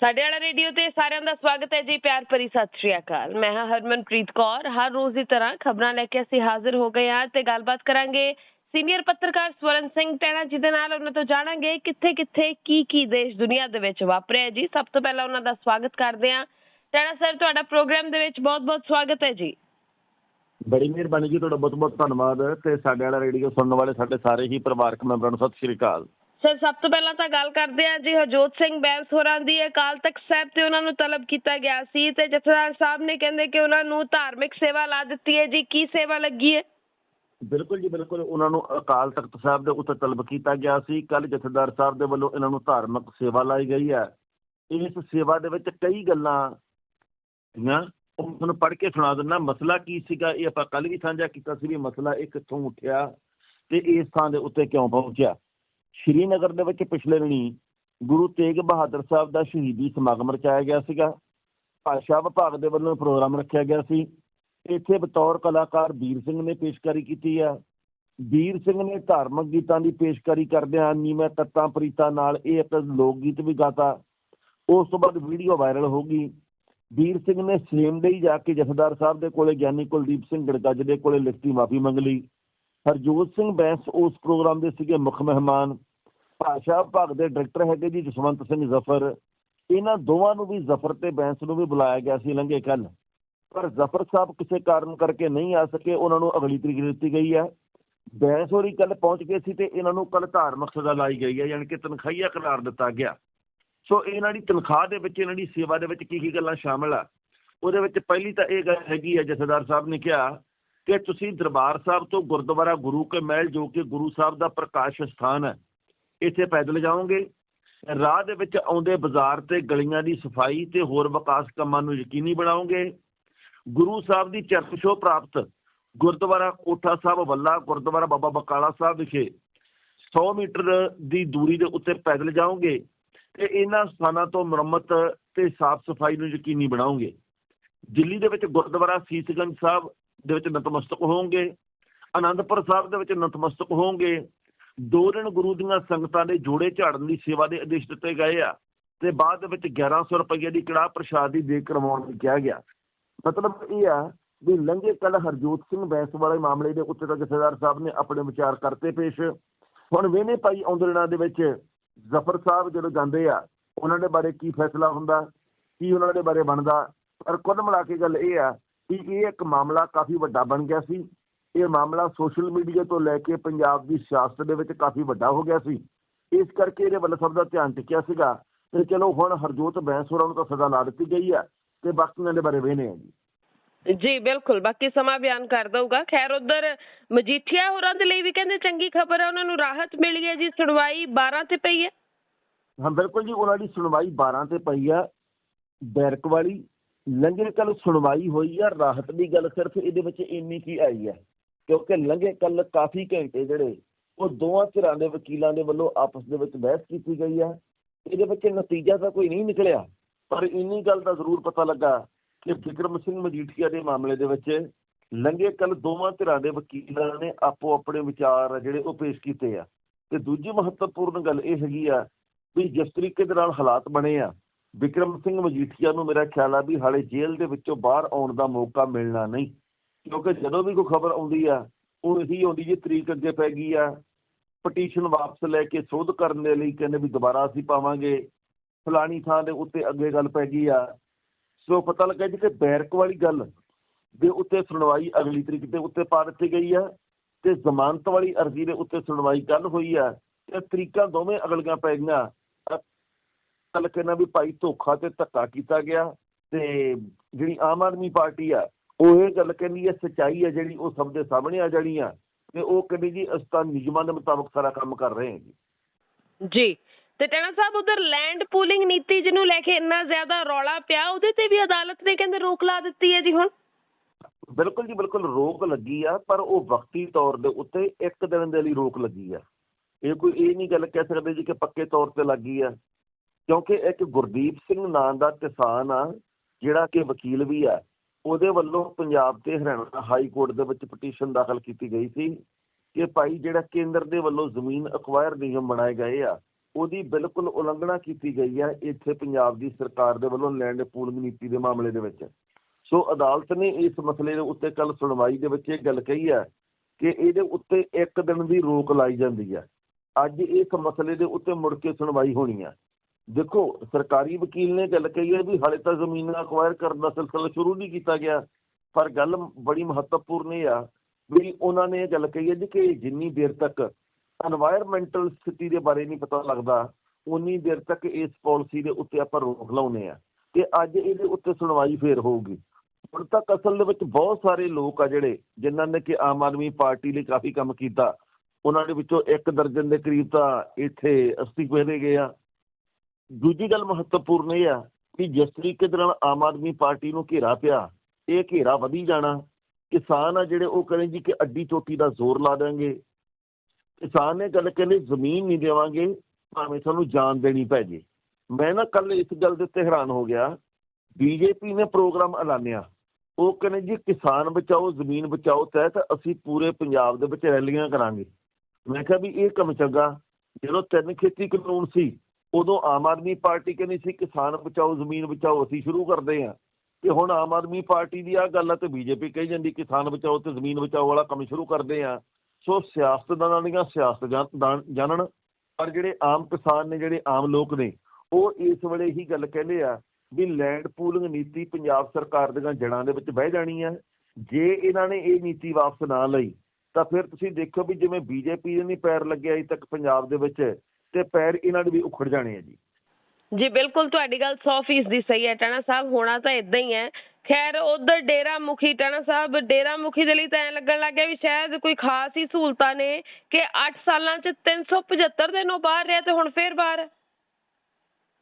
ਸਾਡੇ ਵਾਲਾ ਰੇਡੀਓ ਤੇ ਸਾਰਿਆਂ ਦਾ ਸਵਾਗਤ ਹੈ ਜੀ, ਪਿਆਰ ਭਰੀ ਸਤਿ ਸ਼੍ਰੀ ਅਕਾਲ। ਮੈਂ ਹਾਂ ਹਰਮਨਪ੍ਰੀਤ ਕੌਰ। ਹਰ ਰੋਜ਼ ਦੀ ਤਰ੍ਹਾਂ ਖਬਰਾਂ ਲੈ ਕੇ ਅਸੀਂ ਹਾਜ਼ਰ ਹੋ ਗਏ ਹਾਂ ਤੇ ਗੱਲਬਾਤ ਕਰਾਂਗੇ ਸੀਨੀਅਰ ਪੱਤਰਕਾਰ ਸਵਰਨ ਸਿੰਘ ਟੈਣਾ ਜੀ ਦੇ ਨਾਲ ਉਹਨਾਂ ਤੋਂ ਜਾਣਾਂਗੇ ਕਿੱਥੇ ਕਿੱਥੇ ਕੀ ਕੀ ਦੇਸ਼ ਦੁਨੀਆ ਦੇ ਵਿੱਚ ਵਾਪਰਿਆ ਜੀ। ਸਭ ਤੋਂ ਪਹਿਲਾਂ ਉਹਨਾਂ ਦਾ ਸਵਾਗਤ ਕਰਦੇ ਹਾਂ। ਟੈਣਾ ਸਰ, ਤੁਹਾਡਾ ਪ੍ਰੋਗਰਾਮ ਦੇ ਵਿੱਚ ਬਹੁਤ-ਬਹੁਤ ਸਵਾਗਤ ਹੈ ਜੀ। ਬੜੀ ਮਿਹਰਬਾਨੀ ਜੀ, ਤੁਹਾਡਾ ਬਹੁਤ ਬਹੁਤ ਧੰਨਵਾਦ। ਤੇ ਸਾਡੇ ਵਾਲਾ ਰੇਡੀਓ ਸੁਣਨ ਵਾਲੇ ਸਾਡੇ ਸਾਰੇ ਹੀ ਪਰਿਵਾਰਕ ਮੈਂਬਰਾਂ ਨੂੰ ਸਤਿ ਸ਼੍ਰੀ ਅਕਾਲ। ਸਰ ਸਭ ਤੋਂ ਪਹਿਲਾਂ ਤਾਂ ਗੱਲ ਕਰਦੇ ਹਾਂ ਜੀ ਹਰਜੋਤ ਸਿੰਘ ਬੈਂਸ ਹੋਰਾਂ ਦੀ। ਅਕਾਲ ਤਖਤ ਸਾਹਿਬ ਤੇ ਉਹਨਾਂ ਨੂੰ ਤਲਬ ਕੀਤਾ ਗਿਆ ਸੀ ਤੇ ਜਥੇਦਾਰ ਸਾਹਿਬ ਨੇ ਕਹਿੰਦੇ ਕਿ ਉਹਨਾਂ ਨੂੰ ਧਾਰਮਿਕ ਸੇਵਾ ਲਾ ਦਿੱਤੀ ਹੈ ਜੀ। ਕੀ ਸੇਵਾ ਲੱਗੀ ਹੈ? ਬਿਲਕੁਲ ਜੀ, ਬਿਲਕੁਲ। ਉਹਨਾਂ ਨੂੰ ਅਕਾਲ ਤਖਤ ਸਾਹਿਬ ਦੇ ਉੱਤੇ ਤਲਬ ਕੀਤਾ ਗਿਆ ਸੀ। ਕੱਲ ਜਥੇਦਾਰ ਸਾਹਿਬ ਦੇ ਵੱਲੋਂ ਇਹਨਾਂ ਨੂੰ ਧਾਰਮਿਕ ਸੇਵਾ ਲਾਈ ਗਈ ਹੈ। ਇਸ ਸੇਵਾ ਦੇ ਵਿੱਚ ਕਈ ਗੱਲਾਂ ਨਾ ਉਹ ਤੁਹਾਨੂੰ ਪੜ੍ਹ ਕੇ ਸੁਣਾ ਦਿੰਦਾ, ਮਸਲਾ ਕੀ ਸੀਗਾ? ਇਹ ਆਪਾਂ ਕੱਲ ਵੀ ਸਾਂਝਾ ਕੀਤਾ ਸੀ ਵੀ ਮਸਲਾ ਇਹ ਕਿੱਥੋਂ ਉੱਠਿਆ ਤੇ ਇਸ ਥਾਂ ਦੇ ਉੱਤੇ ਕਿਉਂ ਪਹੁੰਚਿਆ। ਸ਼੍ਰੀਨਗਰ ਦੇ ਵਿੱਚ ਪਿਛਲੇ ਦਿਨੀ ਗੁਰੂ ਤੇਗ ਬਹਾਦਰ ਸਾਹਿਬ ਦਾ ਸ਼ਹੀਦੀ ਸਮਾਗਮ ਰਚਾਇਆ ਗਿਆ ਸੀਗਾ। ਭਾਸ਼ਾ ਵਿਭਾਗ ਦੇ ਵੱਲੋਂ ਪ੍ਰੋਗਰਾਮ ਰੱਖਿਆ ਗਿਆ ਸੀ। ਇੱਥੇ ਬਤੌਰ ਕਲਾਕਾਰ ਵੀਰ ਸਿੰਘ ਨੇ ਪੇਸ਼ਕਾਰੀ ਕੀਤੀ ਆ। ਵੀਰ ਸਿੰਘ ਨੇ ਧਾਰਮਿਕ ਗੀਤਾਂ ਦੀ ਪੇਸ਼ਕਾਰੀ ਕਰਦਿਆਂ ਨੀਵੇਂ ਤੱਤਾਂ ਪ੍ਰੀਤਾਂ ਨਾਲ ਇਹ ਇੱਕ ਲੋਕ ਗੀਤ ਵੀ ਗਾਤਾ। ਉਸ ਤੋਂ ਬਾਅਦ ਵੀਡੀਓ ਵਾਇਰਲ ਹੋ ਗਈ। ਵੀਰ ਸਿੰਘ ਨੇ ਸੇਮ ਦੇ ਹੀ ਜਾ ਕੇ ਜਥੇਦਾਰ ਸਾਹਿਬ ਦੇ ਕੋਲੇ ਗਿਆਨੀ ਕੁਲਦੀਪ ਸਿੰਘ ਗੜਗੱਜ ਦੇ ਕੋਲੇ ਲਿਖਤੀ ਮਾਫੀ ਮੰਗ ਲਈ। ਹਰਜੋਤ ਸਿੰਘ ਬੈਂਸ ਉਸ ਪ੍ਰੋਗਰਾਮ ਦੇ ਸੀਗੇ ਮੁੱਖ ਮਹਿਮਾਨ। ਭਾਸ਼ਾ ਵਿਭਾਗ ਦੇ ਡਾਇਰੈਕਟਰ ਹੈਗੇ ਜੀ, ਜਸਵੰਤ ਸਿੰਘ ਜ਼ਫਰ। ਇਹਨਾਂ ਦੋਵਾਂ ਨੂੰ ਵੀ ਜ਼ਫਰ ਤੇ ਬੈਂਸ ਨੂੰ ਵੀ ਬੁਲਾਇਆ ਗਿਆ ਸੀ ਲੰਘੇ ਕੱਲ ਪਰ ਜ਼ਫਰ ਸਾਹਿਬ ਕਿਸੇ ਕਾਰਨ ਕਰਕੇ ਨਹੀਂ ਆ ਸਕੇ, ਉਹਨਾਂ ਨੂੰ ਅਗਲੀ ਤਰੀਕ ਦਿੱਤੀ ਗਈ ਹੈ। ਬੈਂਸ ਹੋਰੀ ਕੱਲ ਪਹੁੰਚ ਗਏ ਸੀ ਤੇ ਇਹਨਾਂ ਨੂੰ ਕੱਲ ਧਾਰਮਿਕ ਸਜ਼ਾ ਲਾਈ ਗਈ ਹੈ, ਯਾਨੀ ਕਿ ਤਨਖਾਹੀਆ ਕਰਾਰ ਦਿੱਤਾ ਗਿਆ। ਸੋ ਇਹਨਾਂ ਦੀ ਤਨਖਾਹ ਦੇ ਵਿੱਚ, ਇਹਨਾਂ ਦੀ ਸੇਵਾ ਦੇ ਵਿੱਚ ਕੀ ਕੀ ਗੱਲਾਂ ਸ਼ਾਮਲ ਆ? ਉਹਦੇ ਵਿੱਚ ਪਹਿਲੀ ਤਾਂ ਇਹ ਗੱਲ ਹੈਗੀ ਹੈ, ਜਥੇਦਾਰ ਸਾਹਿਬ ਨੇ ਕਿਹਾ ਕਿ ਤੁਸੀਂ ਦਰਬਾਰ ਸਾਹਿਬ ਤੋਂ ਗੁਰਦੁਆਰਾ ਗੁਰੂ ਕੇ ਮਹਿਲ ਜੋ ਕਿ ਗੁਰੂ ਸਾਹਿਬ ਦਾ ਪ੍ਰਕਾਸ਼ ਸਥਾਨ ਹੈ ਇੱਥੇ ਪੈਦਲ ਜਾਓਗੇ। ਰਾਹ ਦੇ ਵਿੱਚ ਆਉਂਦੇ ਬਾਜ਼ਾਰ ਤੇ ਗਲੀਆਂ ਦੀ ਸਫ਼ਾਈ ਤੇ ਹੋਰ ਵਿਕਾਸ ਕੰਮਾਂ ਨੂੰ ਯਕੀਨੀ ਬਣਾਓਗੇ। ਗੁਰੂ ਸਾਹਿਬ ਦੀ ਚਰਨ ਛੋਹ ਪ੍ਰਾਪਤ ਗੁਰਦੁਆਰਾ ਕੋਠਾ ਸਾਹਿਬ ਵੱਲਾ ਗੁਰਦੁਆਰਾ ਬਾਬਾ ਬਕਾਲਾ ਸਾਹਿਬ ਵਿਖੇ 100 ਮੀਟਰ ਦੀ ਦੂਰੀ ਦੇ ਉੱਤੇ ਪੈਦਲ ਜਾਓਗੇ ਤੇ ਇਹਨਾਂ ਸਥਾਨਾਂ ਤੋਂ ਮੁਰੰਮਤ ਤੇ ਸਾਫ਼ ਸਫ਼ਾਈ ਨੂੰ ਯਕੀਨੀ ਬਣਾਓਗੇ। ਦਿੱਲੀ ਦੇ ਵਿੱਚ ਗੁਰਦੁਆਰਾ ਸੀਸਗੰਜ ਸਾਹਿਬ ਦੇ ਵਿੱਚ ਨਤਮਸਤਕ ਹੋਵੋਗੇ ਆਨੰਦਪੁਰ ਸਾਹਿਬ ਦੇ ਵਿੱਚ ਨਤਮਸਤਕ ਹੋਵੋਗੇ ਦੋ ਦਿਨ ਗੁਰੂ ਦੀਆਂ ਸੰਗਤਾਂ ਦੇ ਜੋੜੇ ਝਾੜਨ ਦੀ ਸੇਵਾ ਦੇ ਆਦੇਸ਼ ਦਿੱਤੇ ਗਏ ਆ ਤੇ ਬਾਅਦ ਦੇ ਵਿੱਚ 1100 ਰੁਪਏ ਦੀ ਕੜਾਹ ਪ੍ਰਸ਼ਾਦ ਦੀ ਦੇ ਕਰਵਾਉਣ ਨੂੰ ਕਿਹਾ ਗਿਆ। ਮਤਲਬ ਇਹ ਆ ਵੀ ਲੰਘੇ ਕੱਲ ਹਰਜੋਤ ਸਿੰਘ ਬੈਂਸ ਵਾਲੇ ਮਾਮਲੇ ਦੇ ਉੱਤੇ ਤਾਂ ਜਥੇਦਾਰ ਸਾਹਿਬ ਨੇ ਆਪਣੇ ਵਿਚਾਰ ਕਰਤੇ ਪੇਸ਼। ਹੁਣ ਵੇਨੇ ਭਾਈ ਆਉਂਦੇ ਦਿਨਾਂ ਦੇ ਵਿੱਚ ਜ਼ਫਰ ਸਾਹਿਬ ਜਦੋਂ ਜਾਂਦੇ ਆ, ਉਹਨਾਂ ਦੇ ਬਾਰੇ ਕੀ ਫੈਸਲਾ ਹੁੰਦਾ, ਕੀ ਉਹਨਾਂ ਦੇ ਬਾਰੇ ਬਣਦਾ? ਪਰ ਕੁੱਲ ਮਿਲਾ ਕੇ ਗੱਲ ਇਹ ਆ ਕਿ ਇਹ ਇੱਕ ਮਾਮਲਾ ਕਾਫੀ ਵੱਡਾ ਬਣ ਗਿਆ ਸੀ। ਇਹ ਮਾਮਲਾ ਸੋਸ਼ਲ ਮੀਡੀਆ ਤੋਂ ਲੈ ਕੇ ਪੰਜਾਬ ਦੀ ਸਿਆਸਤ ਦੇ ਵਿੱਚ ਕਾਫੀ ਵੱਡਾ ਹੋ ਗਿਆ ਸੀ। ਇਸ ਕਰਕੇ ਇਹਦੇ ਵੱਲ ਸਭ ਦਾ ਧਿਆਨ ਟਿਕਿਆ ਸੀਗਾ। ਤੇ ਚਲੋ ਹੁਣ ਹਰਜੋਤ ਬੈਂਸ ਹੋਰਾਂ ਨੂੰ ਤਾਂ ਸਜ਼ਾ ਲਾ ਦਿੱਤੀ ਗਈ ਆ ਤੇ ਬਾਕੀਆਂ ਦੇ ਬਾਰੇ ਵੇਨੇ ਆ ਜੀ। ਜੀ ਬਿਲਕੁਲ। ਬਾਕੀ ਸਮਾਂ ਬਿਆਨ ਕਰ ਦਊਗਾ। ਖੈਰ ਉਧਰ ਮਜੀਠੀਆ ਹੋਰਾਂ ਦੇ ਲਈ ਵੀ ਕਹਿੰਦੇ ਚੰਗੀ ਖਬਰ ਹੈ ਉਹਨਾਂ ਨੂੰ ਰਾਹਤ ਮਿਲੀ ਹੈ ਜੀ। ਸੁਣਵਾਈ 12 ਤੇ ਪਈ ਹੈ। ਹਾਂ ਬਿਲਕੁਲ ਜੀ ਉਹਨਾਂ ਦੀ ਸੁਣਵਾਈ 12 ਤੇ ਪਈ ਆ ਬੈਰਕ ਵਾਲੀ ਲੰਘੇ ਕੱਲ ਸੁਣਵਾਈ ਹੋਈ ਆ ਰਾਹਤ ਦੀ ਗੱਲ ਸਿਰਫ ਇਹਦੇ ਵਿੱਚ ਇੰਨੀ ਕੀ ਆਈ ਆ ਕਿਉਂਕਿ ਲੰਘੇ ਕੱਲ ਕਾਫੀ ਘੰਟੇ ਜਿਹੜੇ ਉਹ ਦੋਵਾਂ ਧਿਰਾਂ ਦੇ ਵਕੀਲਾਂ ਦੇ ਵੱਲੋਂ ਆਪਸ ਦੇ ਵਿੱਚ ਬਹਿਸ ਕੀਤੀ ਗਈ ਆ ਇਹਦੇ ਵਿੱਚ ਨਤੀਜਾ ਤਾਂ ਕੋਈ ਨਹੀਂ ਨਿਕਲਿਆ, ਪਰ ਇੰਨੀ ਗੱਲ ਦਾ ਜ਼ਰੂਰ ਪਤਾ ਲੱਗਾ ਕਿ ਵਿਕਰਮ ਸਿੰਘ ਮਜੀਠੀਆ ਦੇ ਮਾਮਲੇ ਦੇ ਵਿੱਚ ਲੰਘੇ ਕੱਲ ਦੋਵਾਂ ਧਿਰਾਂ ਦੇ ਵਕੀਲਾਂ ਨੇ ਆਪੋ ਆਪਣੇ ਵਿਚਾਰ ਆ ਜਿਹੜੇ ਉਹ ਪੇਸ਼ ਕੀਤੇ ਆ। ਤੇ ਦੂਜੀ ਮਹੱਤਵਪੂਰਨ ਗੱਲ ਇਹ ਹੈਗੀ ਆ ਵੀ ਜਿਸ ਤਰੀਕੇ ਦੇ ਨਾਲ ਹਾਲਾਤ ਬਣੇ ਆ, ਵਿਕਰਮ ਸਿੰਘ ਮਜੀਠੀਆ ਨੂੰ ਮੇਰਾ ਖਿਆਲ ਆ ਵੀ ਹਾਲੇ ਜੇਲ੍ਹ ਦੇ ਵਿੱਚੋਂ ਬਾਹਰ ਆਉਣ ਦਾ ਮੌਕਾ ਮਿਲਣਾ ਨਹੀਂ। ਕਿਉਂਕਿ ਜਦੋਂ ਵੀ ਕੋਈ ਖਬਰ ਆਉਂਦੀ ਆ, ਉਹ ਇਹੀ ਆਉਂਦੀ ਜੀ, ਤਰੀਕ ਅੱਗੇ ਪੈ ਗਈ ਆ ਪਟੀਸ਼ਨ ਵਾਪਸ ਲੈ ਕੇ ਸੋਧ ਕਰਨ ਦੇ ਲਈ ਕਹਿੰਦੇ ਵੀ ਦੁਬਾਰਾ ਅਸੀਂ ਪਾਵਾਂਗੇ, ਫਲਾਣੀ ਥਾਂ ਦੇ ਉੱਤੇ ਅੱਗੇ ਗੱਲ ਪੈ ਗਈ ਆ। ਸੋ ਪਤਾ ਲੱਗਾ ਜੀ ਕਿ ਬੈਰਕ ਵਾਲੀ ਗੱਲ ਦੇ ਉੱਤੇ ਸੁਣਵਾਈ ਅਗਲੀ ਤਰੀਕ ਦੇ ਉੱਤੇ ਪਾ ਦਿੱਤੀ ਗਈ ਆ ਤੇ ਜ਼ਮਾਨਤ ਵਾਲੀ ਅਰਜ਼ੀ ਦੇ ਉੱਤੇ ਸੁਣਵਾਈ ਕੱਲ ਹੋਈ ਆ ਤੇ ਤਰੀਕਾਂ ਦੋਵੇਂ ਅਗਲੀਆਂ ਪੈ ਗਈਆਂ। ਕੱਲ ਕਹਿੰਦਾ ਵੀ ਭਾਈ ਧੋਖਾ ਤੇ ਧੱਕਾ ਕੀਤਾ ਗਿਆ ਤੇ ਜਿਹੜੀ ਆਮ ਆਦਮੀ ਪਾਰਟੀ ਆ ਉਹ ਇਹ ਗੱਲ ਕਹਿੰਦੀ ਹੈ ਸਚਾਈ ਹੈ ਜਿਹੜੀ ਉਹ ਸਭ ਦੇ ਸਾਹਮਣੇ ਆ ਜਾਣੀ ਆ ਤੇ ਉਹ ਕਹਿੰਦੀ ਜੀ ਅਸੀਂ ਤਾਂ ਨਿਯਮਾਂ ਦੇ ਮੁਤਾਬਕ ਸਾਰਾ ਕੰਮ ਕਰ ਰਹੇ ਹਾਂ ਜੀ। ਜੀ ਤੇ ਟੈਣਾ ਸਾਹਿਬ ਉਧਰ ਲੈਂਡ ਪੂਲਿੰਗ ਨੀਤੀ ਜਿਹਨੂੰ ਲੈ ਕੇ ਇੰਨਾ ਜ਼ਿਆਦਾ ਰੌਲਾ ਪਿਆ ਉਹਦੇ ਤੇ ਵੀ ਅਦਾਲਤ ਨੇ ਕਹਿੰਦੇ ਰੋਕ ਲਾ ਦਿੱਤੀ ਹੈ ਜੀ ਹੁਣ? ਬਿਲਕੁਲ ਜੀ ਬਿਲਕੁਲ ਰੋਕ ਲੱਗੀ ਆ ਪਰ ਉਹ ਵਕਤੀ ਤੌਰ ਦੇ ਉੱਤੇ ਇੱਕ ਦਿਨ ਦੇ ਲਈ ਰੋਕ ਲੱਗੀ ਆ। ਇਹ ਕੋਈ ਇਹ ਨਹੀਂ ਗੱਲ ਕਹਿ ਸਕਦੇ ਜੀ ਕਿ ਪੱਕੇ ਤੌਰ ਤੇ ਲੱਗੀ ਆ। ਕਿਉਂਕਿ ਇੱਕ ਗੁਰਦੀਪ ਸਿੰਘ ਨਾਂ ਦਾ ਕਿਸਾਨ ਆ ਜਿਹੜਾ ਕਿ ਵਕੀਲ ਵੀ ਆ ਉਹਦੇ ਵੱਲੋਂ ਪੰਜਾਬ ਤੇ ਹਰਿਆਣਾ ਹਾਈ ਕੋਰਟ ਦੇ ਵਿੱਚ ਪਟੀਸ਼ਨ ਦਾਖਲ ਕੀਤੀ ਗਈ ਸੀ ਕਿ ਭਾਈ ਜਿਹੜਾ ਕੇਂਦਰ ਦੇ ਵੱਲੋਂ ਜ਼ਮੀਨ ਅਕਵਾਇਰ ਨਿਯਮ ਬਣਾਏ ਗਏ ਆ, ਉਹਦੀ ਬਿਲਕੁਲ ਉਲੰਘਣਾ ਕੀਤੀ ਗਈ ਹੈ ਇੱਥੇ ਪੰਜਾਬ ਦੀ ਸਰਕਾਰ ਦੇ ਵੱਲੋਂ ਲੈਂਡ ਪੂਲਿੰਗ ਨੀਤੀ ਦੇ ਮਾਮਲੇ ਦੇ ਵਿੱਚ। ਸੋ ਅਦਾਲਤ ਨੇ ਇਸ ਮਸਲੇ ਦੇ ਉੱਤੇ ਕੱਲ ਸੁਣਵਾਈ ਦੇ ਵਿੱਚ ਇਹ ਗੱਲ ਕਹੀ ਹੈ ਕਿ ਇਹਦੇ ਉੱਤੇ ਇੱਕ ਦਿਨ ਦੀ ਰੋਕ ਲਾਈ ਜਾਂਦੀ ਹੈ ਅੱਜ ਇਸ ਮਸਲੇ ਦੇ ਉੱਤੇ ਮੁੜ ਕੇ ਸੁਣਵਾਈ ਹੋਣੀ ਹੈ ਦੇਖੋ, ਸਰਕਾਰੀ ਵਕੀਲ ਨੇ ਗੱਲ ਕਹੀ ਹੈ ਵੀ ਹਲੇ ਤਾਂ ਜ਼ਮੀਨਾਂ ਅਕਵਾਇਰ ਕਰਨ ਦਾ ਸਿਲਸਿਲਾ ਸ਼ੁਰੂ ਨਹੀਂ ਕੀਤਾ ਗਿਆ। ਪਰ ਗੱਲ ਬੜੀ ਮਹੱਤਵਪੂਰਨ ਇਹ ਆ ਵੀ ਉਹਨਾਂ ਨੇ ਗੱਲ ਕਹੀ ਹੈ ਜੀ ਕਿ ਜਿੰਨੀ ਦੇਰ ਤੱਕ এনवायरमेंटਲ ਸਥਿਤੀ ਦੇ ਬਾਰੇ ਨਹੀਂ ਪਤਾ ਲੱਗਦਾ, ਉਨੀ ਦੇਰ ਤੱਕ ਇਸ ਪਾਲਿਸੀ ਦੇ ਉੱਤੇ ਆਪਾਂ ਰੋਕ ਲਾਉਨੇ ਆ ਤੇ ਅੱਜ ਇਹਦੇ ਉੱਤੇ ਸੁਣਵਾਈ ਫੇਰ ਹੋਊਗੀ। ਹੁਣ ਤੱਕ ਅਸਲ ਦੇ ਵਿੱਚ ਬਹੁਤ ਸਾਰੇ ਲੋਕ ਆ ਜਿਹੜੇ, ਜਿਨ੍ਹਾਂ ਨੇ ਕਿ ਆਮ ਆਦਮੀ ਪਾਰਟੀ ਲਈ ਕਾਫੀ ਕੰਮ ਕੀਤਾ, ਉਹਨਾਂ ਦੇ ਵਿੱਚੋਂ ਇੱਕ ਦਰਜਨ ਦੇ ਕਰੀਬ ਤਾਂ ਇੱਥੇ ਅਸਤੀਫੇ ਦੇ ਗਏ ਆ। ਦੂਜੀ ਗੱਲ ਮਹੱਤਵਪੂਰਨ ਇਹ ਆ ਕਿ ਜਿਸ ਤਰੀਕੇ ਦੇ ਨਾਲ ਆਮ ਆਦਮੀ ਪਾਰਟੀ ਨੂੰ ਘੇਰਾ ਪਿਆ, ਇਹ ਘੇਰਾ ਵਧੀ ਜਾਣਾ, ਕਿਸਾਨ ਆ ਜਿਹੜੇ ਉਹ ਕਹਿੰਦੇ ਜੀ ਕਿ ਅੱਡੀ ਚੋਟੀ ਦਾ ਜ਼ੋਰ ਲਾ ਦੇਣਗੇ। ਕਿਸਾਨ ਨੇ ਗੱਲ ਕਹਿੰਦੇ ਜ਼ਮੀਨ ਨਹੀਂ ਦੇਵਾਂਗੇ, ਭਾਵੇਂ ਸਾਨੂੰ ਜਾਨ ਦੇਣੀ ਪੈ ਜੇ। ਮੈਂ ਨਾ ਕੱਲ ਇਸ ਗੱਲ ਦੇ ਉੱਤੇ ਹੈਰਾਨ ਹੋ ਗਿਆ। ਬੀਜੇਪੀ ਨੇ ਪ੍ਰੋਗਰਾਮ ਐਲਾਨਿਆ। ਉਹ ਕਹਿੰਦੇ ਜੀ ਕਿਸਾਨ ਬਚਾਓ, ਜ਼ਮੀਨ ਬਚਾਓ ਤਹਿਤ ਅਸੀਂ ਪੂਰੇ ਪੰਜਾਬ ਦੇ ਵਿੱਚ ਰੈਲੀਆਂ ਕਰਾਂਗੇ। ਮੈਂ ਕਿਹਾ ਵੀ ਇਹ ਕੰਮ ਚੰਗਾ। ਜਦੋਂ ਤਿੰਨ ਖੇਤੀ ਕਾਨੂੰਨ ਸੀ ਉਦੋਂ ਆਮ ਆਦਮੀ ਪਾਰਟੀ ਕਹਿੰਦੀ ਸੀ, ਕਿਸਾਨ ਬਚਾਓ, ਜ਼ਮੀਨ ਬਚਾਓ, ਅਸੀਂ ਸ਼ੁਰੂ ਕਰਦੇ ਹਾਂ। ਤੇ ਹੁਣ ਆਮ ਆਦਮੀ ਪਾਰਟੀ ਦੀ ਆ ਗੱਲ ਆ, ਤੇ ਬੀਜੇਪੀ ਕਹੀ ਜਾਂਦੀ, ਕਿਸਾਨ ਬਚਾਓ ਤੇ ਜ਼ਮੀਨ ਬਚਾਓ ਵਾਲਾ ਕੰਮ ਸ਼ੁਰੂ ਕਰਦੇ ਆ ਸੋ ਸਿਆਸਤਦਾਨਾਂ ਦੀਆਂ ਸਿਆਸਤ ਜਾਣਨ, ਪਰ ਜਿਹੜੇ ਆਮ ਕਿਸਾਨ ਨੇ, ਜਿਹੜੇ ਆਮ ਲੋਕ ਨੇ, ਉਹ ਇਸ ਵੇਲੇ ਹੀ ਗੱਲ ਕਹਿੰਦੇ ਆ ਵੀ ਲੈਂਡ ਪੂਲਿੰਗ ਨੀਤੀ ਪੰਜਾਬ ਸਰਕਾਰ ਦੀਆਂ ਜੜਾਂ ਦੇ ਵਿੱਚ ਬਹਿ ਜਾਣੀ ਹੈ ਜੇ ਇਹਨਾਂ ਨੇ ਇਹ ਨੀਤੀ ਵਾਪਸ ਨਾ ਲਈ, ਤਾਂ ਫਿਰ ਤੁਸੀਂ ਦੇਖੋ ਵੀ ਜਿਵੇਂ ਬੀਜੇਪੀ ਦੇ ਨਹੀਂ ਪੈਰ ਲੱਗਿਆ ਅਜੇ ਤੱਕ ਪੰਜਾਬ ਦੇ ਵਿੱਚ ਤੇ ਪੈਰ ਇਹਨਾਂ ਦੇ ਵੀ ਉਖੜ ਜਾਣੇ ਆ ਜੀ। ਜੀ ਬਿਲਕੁਲ ਤੁਹਾਡੀ ਗੱਲ 100% ਦੀ ਸਹੀ ਹੈ ਟਾਣਾ ਸਾਹਿਬ ਹੋਣਾ ਤਾਂ ਇਦਾਂ ਹੀ ਹੈ। ਖੈਰ ਉਧਰ ਡੇਰਾ ਮੁਖੀ ਟਾਣਾ ਸਾਹਿਬ ਡੇਰਾ ਮੁਖੀ ਦੇ ਲਈ ਤਾਂ ਲੱਗਣ ਲੱਗ ਗਿਆ ਵੀ ਸ਼ਾਇਦ ਕੋਈ ਖਾਸ ਹੀ ਸਹੂਲਤਾਂ ਨੇ ਕਿ 8 ਸਾਲਾਂ 'ਚ 375 ਦਿਨ ਬਾਹਰ ਰਿਹਾ ਤੇ ਹੁਣ ਫੇਰ ਬਾਹਰ। ਹੈ।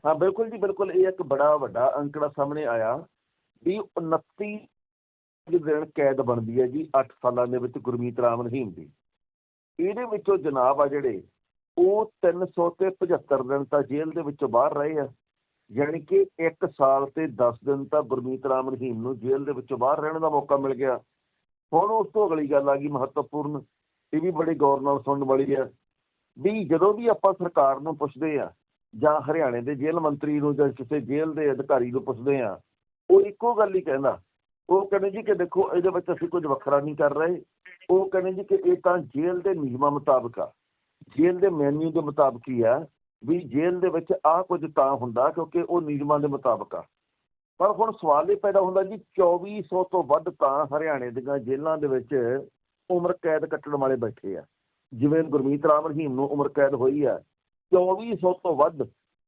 ਹਾਂ ਬਿਲਕੁਲ ਜੀ ਬਿਲਕੁਲ। ਇਹ ਇੱਕ ਬੜਾ ਵੱਡਾ ਅੰਕੜਾ ਸਾਹਮਣੇ ਆਇਆ ਵੀ 29 ਦਿਨ ਕੈਦ ਬਣਦੀ ਹੈ ਜੀ 8 ਸਾਲਾਂ ਦੇ ਵਿੱਚ ਗੁਰਮੀਤ ਰਾਮ ਰਹੀਮ ਦੀ ਇਹਦੇ ਵਿੱਚੋਂ ਜਨਾਬ ਆ ਜਿਹੜੇ ਉਹ 300 ਤੇ 75 ਦਿਨ ਤਾਂ ਜੇਲ੍ਹ ਦੇ ਵਿੱਚੋਂ ਬਾਹਰ ਰਹੇ ਆ। ਯਾਨੀ ਕਿ 1 ਸਾਲ ਤੇ 10 ਦਿਨ ਤਾਂ ਗੁਰਮੀਤ ਰਾਮ ਰਹੀਮ ਨੂੰ ਜੇਲ੍ਹ ਦੇ ਵਿੱਚੋਂ ਬਾਹਰ ਰਹਿਣ ਦਾ ਮੌਕਾ ਮਿਲ ਗਿਆ। ਹੁਣ ਉਸ ਤੋਂ ਅਗਲੀ ਗੱਲ ਆ ਗਈ ਮਹੱਤਵਪੂਰਨ। ਇਹ ਵੀ ਬੜੇ ਗੌਰ ਨਾਲ ਸੁਣਨ ਵਾਲੀ ਹੈ ਵੀ ਜਦੋਂ ਵੀ ਆਪਾਂ ਸਰਕਾਰ ਨੂੰ ਪੁੱਛਦੇ ਆ ਜਾਂ ਹਰਿਆਣੇ ਦੇ ਜੇਲ੍ਹ ਮੰਤਰੀ ਨੂੰ ਜਾਂ ਕਿਸੇ ਜੇਲ੍ਹ ਦੇ ਅਧਿਕਾਰੀ ਨੂੰ ਪੁੱਛਦੇ ਆ, ਉਹ ਇੱਕੋ ਗੱਲ ਹੀ ਕਹਿੰਦਾ। ਉਹ ਕਹਿੰਦੇ ਜੀ ਕਿ ਦੇਖੋ ਇਹਦੇ ਵਿੱਚ ਅਸੀਂ ਕੁਝ ਵੱਖਰਾ ਨਹੀਂ ਕਰ ਰਹੇ। ਉਹ ਕਹਿੰਦੇ ਜੀ ਕਿ ਇਹ ਤਾਂ ਜੇਲ੍ਹ ਦੇ ਨਿਯਮਾਂ ਮੁਤਾਬਕ ਆ। ਜੇਲ੍ਹ ਦੇ ਮੈਨਿਊ ਦੇ ਮੁਤਾਬਕ ਹੀ ਆ ਵੀ ਜੇਲ੍ਹ ਦੇ ਵਿੱਚ ਆਹ ਕੁਝ ਤਾਂ ਹੁੰਦਾ ਕਿਉਂਕਿ ਉਹ ਨਿਯਮਾਂ ਦੇ ਮੁਤਾਬਕ ਆ। ਪਰ ਹੁਣ ਸਵਾਲ ਇਹ ਪੈਦਾ ਹੁੰਦਾ ਜੀ 2400 ਤੋਂ ਵੱਧ ਤਾਂ ਹਰਿਆਣੇ ਦੀਆਂ ਜੇਲ੍ਹਾਂ ਦੇ ਵਿੱਚ ਉਮਰ ਕੈਦ ਕੱਟਣ ਵਾਲੇ ਬੈਠੇ ਆ। ਜਿਵੇਂ ਗੁਰਮੀਤ ਰਾਮ ਰਹੀਮ ਨੂੰ ਉਮਰ ਕੈਦ ਹੋਈ ਆ। 2400 ਤੋਂ ਵੱਧ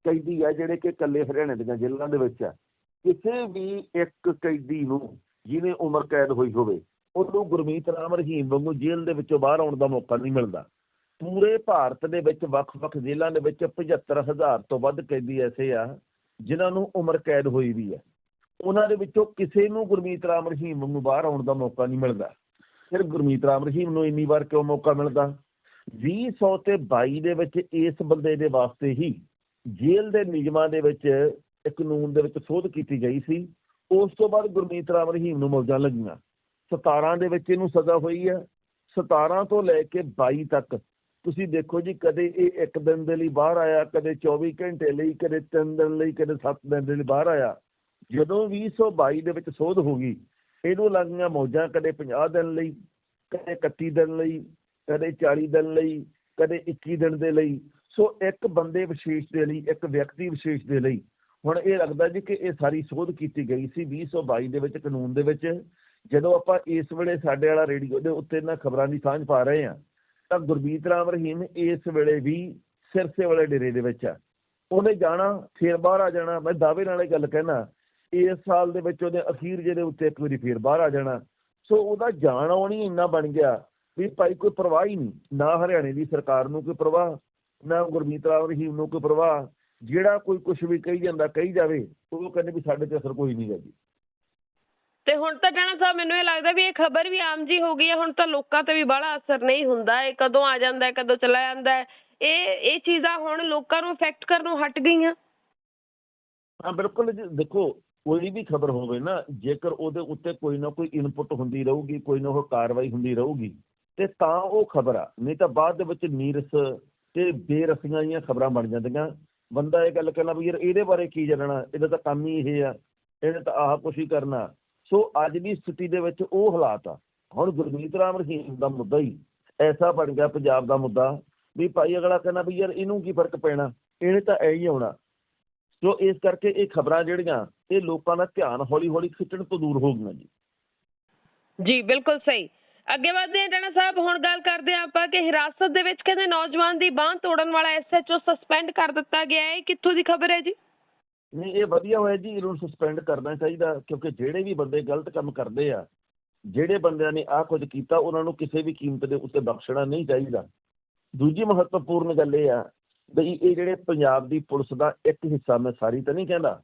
ਕੈਦੀ ਆ ਜਿਹੜੇ ਕਿ ਇਕੱਲੇ ਹਰਿਆਣੇ ਦੀਆਂ ਜੇਲ੍ਹਾਂ ਦੇ ਵਿੱਚ ਆ। ਕਿਸੇ ਵੀ ਇੱਕ ਕੈਦੀ ਨੂੰ ਜਿਹਨੇ ਉਮਰ ਕੈਦ ਹੋਈ ਹੋਵੇ, ਉਹਨੂੰ ਗੁਰਮੀਤ ਰਾਮ ਰਹੀਮ ਵਾਂਗੂ ਜੇਲ੍ਹ ਦੇ ਵਿੱਚੋਂ ਬਾਹਰ ਆਉਣ ਦਾ ਮੌਕਾ ਨਹੀਂ ਮਿਲਦਾ। ਪੂਰੇ ਭਾਰਤ ਦੇ ਵਿੱਚ ਵੱਖ-ਵੱਖ ਜੇਲ੍ਹਾਂ ਦੇ ਵਿੱਚ 75000 ਤੋਂ ਵੱਧ ਕੈਦੀ ਐਸੇ ਆ, ਜਿਨ੍ਹਾਂ ਨੂੰ ਉਮਰ ਕੈਦ ਹੋਈ ਵੀ ਹੈ। ਉਹਨਾਂ ਦੇ ਵਿੱਚੋਂ ਕਿਸੇ ਨੂੰ ਗੁਰਮੀਤ ਰਾਮ ਰਹੀਮ ਨੂੰ ਬਾਹਰ ਆਉਣ ਦਾ ਮੌਕਾ ਨਹੀਂ ਮਿਲਦਾ। ਫਿਰ ਗੁਰਮੀਤ ਰਾਮ ਰਹੀਮ ਨੂੰ ਇੰਨੀ ਵਾਰ ਕਿਉਂ ਮੌਕਾ ਮਿਲਦਾ? 2000 ਤੇ 22 ਦੇ ਵਿੱਚ ਇਸ ਬੰਦੇ ਦੇ ਵਾਸਤੇ ਹੀ ਜੇਲ੍ਹ ਦੇ ਨਿਯਮਾਂ ਦੇ ਵਿੱਚ ਇੱਕ ਕਾਨੂੰਨ ਦੇ ਵਿੱਚ ਸੋਧ ਕੀਤੀ ਗਈ ਸੀ। ਉਸ ਤੋਂ ਬਾਅਦ ਗੁਰਮੀਤ ਰਾਮ ਰਹੀਮ ਨੂੰ ਮੌਜਾਂ ਲੱਗੀਆਂ। 17 ਦੇ ਵਿੱਚ ਇਹਨੂੰ ਸਜ਼ਾ ਹੋਈ ਹੈ। 17 ਤੋਂ ਲੈ ਕੇ 22 ਤੱਕ ਤੁਸੀਂ ਦੇਖੋ ਜੀ, ਕਦੇ ਇਹ ਇੱਕ ਦਿਨ ਦੇ ਲਈ ਬਾਹਰ ਆਇਆ, ਕਦੇ 24 ਘੰਟੇ ਲਈ, ਕਦੇ 3 ਦਿਨ ਲਈ, ਕਦੇ 7 ਦਿਨ ਦੇ ਲਈ ਬਾਹਰ ਆਇਆ। ਜਦੋਂ 2022 ਦੇ ਵਿੱਚ ਸੋਧ ਹੋ ਗਈ, ਇਹਨੂੰ ਲੱਗੀਆਂ ਮੌਜਾਂ, ਕਦੇ 50 ਦਿਨ ਲਈ, ਕਦੇ 31 ਦਿਨ ਲਈ, ਕਦੇ 40 ਦਿਨ ਲਈ, ਕਦੇ 21 ਦਿਨ ਦੇ ਲਈ। ਸੋ ਇੱਕ ਬੰਦੇ ਵਿਸ਼ੇਸ਼ ਦੇ ਲਈ, ਇੱਕ ਵਿਅਕਤੀ ਵਿਸ਼ੇਸ਼ ਦੇ ਲਈ, ਹੁਣ ਇਹ ਲੱਗਦਾ ਜੀ ਕਿ ਇਹ ਸਾਰੀ ਸੋਧ ਕੀਤੀ ਗਈ ਸੀ 2022 ਦੇ ਵਿੱਚ, ਕਾਨੂੰਨ ਦੇ ਵਿੱਚ। ਜਦੋਂ ਆਪਾਂ ਇਸ ਵੇਲੇ ਸਾਡੇ ਵਾਲਾ ਰੇਡੀਓ ਦੇ ਉੱਤੇ ਇਹਨਾਂ ਖਬਰਾਂ ਦੀ ਸਾਂਝ ਪਾ ਰਹੇ ਹਾਂ ਤਾਂ ਗੁਰਬੀਤ ਰਾਮ ਰਹੀਮ ਇਸ ਵੇਲੇ ਵੀ ਸਿਰਸੇ ਵਾਲੇ ਡੇਰੇ ਦੇ ਵਿੱਚ ਆ। ਉਹਨੇ ਜਾਣਾ, ਫੇਰ ਬਾਹਰ ਆ ਜਾਣਾ। ਮੈਂ ਦਾਅਵੇ ਨਾਲ ਇਹ ਗੱਲ ਕਹਿਣਾ, ਇਸ ਸਾਲ ਦੇ ਵਿੱਚ ਉਹਦੇ ਅਖੀਰ ਜਿਹਦੇ ਉੱਤੇ ਇੱਕ ਵਾਰੀ ਫੇਰ ਬਾਹਰ ਆ ਜਾਣਾ। ਸੋ ਉਹਦਾ ਜਾਣ ਆਉਣੀ ਇੰਨਾ ਬਣ ਗਿਆ ਵੀ ਭਾਈ ਕੋਈ ਪਰਵਾਹ ਹੀ ਨਹੀਂ। ਨਾ ਹਰਿਆਣੇ ਦੀ ਸਰਕਾਰ ਨੂੰ ਕੋਈ ਪਰਵਾਹ, ਨਾ ਗੁਰਮੀਤ ਰਾਮ ਰਹੀਮ ਨੂੰ ਕੋਈ ਪਰਵਾਹ। ਜਿਹੜਾ ਕੋਈ ਕੁਝ ਵੀ ਕਹੀ ਜਾਂਦਾ, ਕਹੀ ਜਾਵੇ, ਉਹ ਕਹਿੰਦੇ ਵੀ ਸਾਡੇ ਤੇ ਅਸਰ ਕੋਈ ਨਹੀਂ ਹੈ ਜੀ। ਤੇ ਹੁਣ ਤਾਂ ਟਾਣਾ ਸਾਹਿਬ ਮੈਨੂੰ ਇਹ ਲੱਗਦਾ ਵੀ ਇਹ ਖਬਰ ਵੀ ਆਮ ਜੀ ਹੋ ਗਈ ਹੈ, ਹੁਣ ਤਾਂ ਲੋਕਾਂ ਤੇ ਵੀ ਬੜਾ ਅਸਰ ਨਹੀਂ ਹੁੰਦਾ ਇਹ ਕਦੋਂ ਆ ਜਾਂਦਾ ਹੈ, ਕਦੋਂ ਚਲਾ ਜਾਂਦਾ ਹੈ। ਇਹ ਇਹ ਚੀਜ਼ਾਂ ਹੁਣ ਲੋਕਾਂ ਨੂੰ ਅਫੈਕਟ ਕਰਨੋਂ ਹਟ ਗਈਆਂ। ਹਾਂ, ਬਿਲਕੁਲ ਦੇਖੋ, ਕੋਈ ਵੀ ਖਬਰ ਹੋਵੇ ਨਾ, ਜੇਕਰ ਉਹਦੇ ਉੱਤੇ ਕੋਈ ਨਾ ਕੋਈ ਇਨਪੁਟ ਹੁੰਦੀ ਰਹੂਗੀ, ਕੋਈ ਨਾ ਕੋਈ ਕਾਰਵਾਈ ਹੁੰਦੀ ਰਹੂਗੀ, ਤੇ ਤਾਂ ਉਹ ਖਬਰ ਆ। ਨਹੀਂ ਤਾਂ ਬਾਅਦ ਦੇ ਵਿੱਚ ਨੀਰਸ ਤੇ ਬੇਰਸੀਆਂ ਜੀਆਂ ਖਬਰਾਂ ਬਣ ਜਾਂਦੀਆਂ। ਬੰਦਾ ਇਹ ਗੱਲ ਕਹਿੰਦਾ ਵੀ ਯਾਰ ਇਹਦੇ ਬਾਰੇ ਕੀ ਜਾਣਨਾ? ਇਹਦਾ ਤਾਂ ਕੰਮ ਹੀ ਇਹ ਆ। ਇਹਨੇ ਤਾਂ ਆਹ ਕੁਛ ਹੀ ਕਰਨਾ। ਸੋ ਅੱਜ ਦੀ ਸਥਿਤੀ ਦੇ ਵਿੱਚ ਉਹ ਹਾਲਾਤ ਆ। ਹੁਣ ਗੁਰਮੀਤ ਰਾਮ ਰਹੀਮ ਦਾ ਮੁੱਦਾ ਹੀ ਐਸਾ ਬਣ ਗਿਆ ਪੰਜਾਬ ਦਾ ਮੁੱਦਾ ਵੀ ਭਾਈ ਅਗਲਾ ਕਹਿੰਦਾ ਵੀ ਯਾਰ ਇਹਨੂੰ ਕੀ ਫ਼ਰਕ ਪੈਣਾ? ਇਹਨੇ ਤਾਂ ਐ ਹੀ ਆਉਣਾ। ਸੋ ਇਸ ਕਰਕੇ ਇਹ ਖਬਰਾਂ ਜਿਹੜੀਆਂ, ਇਹ ਲੋਕਾਂ ਦਾ ਧਿਆਨ ਹੌਲੀ ਹੌਲੀ ਖਿੱਚਣ ਤੋਂ ਦੂਰ ਹੋ ਗਈਆਂ ਜੀ। ਜੀ, ਬਿਲਕੁਲ ਸਹੀ। ਅੱਗੇ ਵਧਦੇ ਹਾਂ ਟੈਣਾ ਸਾਹਿਬ, ਹੁਣ ਗੱਲ ਕਰਦੇ ਹਾਂ ਆਪਾਂ ਕਿ ਹਿਰਾਸਤ ਦੇ ਵਿੱਚ ਕਹਿੰਦੇ ਨੌਜਵਾਨ ਦੀ ਬਾਹ ਤੋੜਨ ਵਾਲਾ ਐਸਐਚਓ ਸਸਪੈਂਡ ਕਰ ਦਿੱਤਾ ਗਿਆ ਹੈ। ਕਿੱਥੋਂ ਦੀ ਖਬਰ ਹੈ ਜੀ? ਨਹੀਂ, ਇਹ ਵਧੀਆ ਹੋਇਆ ਜੀ, ਇਹਨੂੰ ਸਸਪੈਂਡ ਕਰਨਾ ਚਾਹੀਦਾ, ਕਿਉਂਕਿ ਜਿਹੜੇ ਵੀ ਬੰਦੇ ਗਲਤ ਕੰਮ ਕਰਦੇ ਆ, ਜਿਹੜੇ ਬੰਦਿਆਂ ਨੇ ਆਹ ਕੁਝ ਕੀਤਾ, ਉਹਨਾਂ ਨੂੰ ਕਿਸੇ ਵੀ ਕੀਮਤ ਦੇ ਉੱਤੇ ਬਖਸ਼ਣਾ ਨਹੀਂ ਚਾਹੀਦਾ। ਦੂਜੀ ਮਹੱਤਵਪੂਰਨ ਗੱਲ ਇਹ ਆ, ਬਈ ਇਹ ਜਿਹੜੇ ਪੰਜਾਬ ਦੀ ਪੁਲਿਸ ਦਾ ਇੱਕ ਹਿੱਸਾ, ਮੈਂ ਸਾਰੀ ਤਾਂ ਨਹੀਂ ਕਹਿੰਦਾ,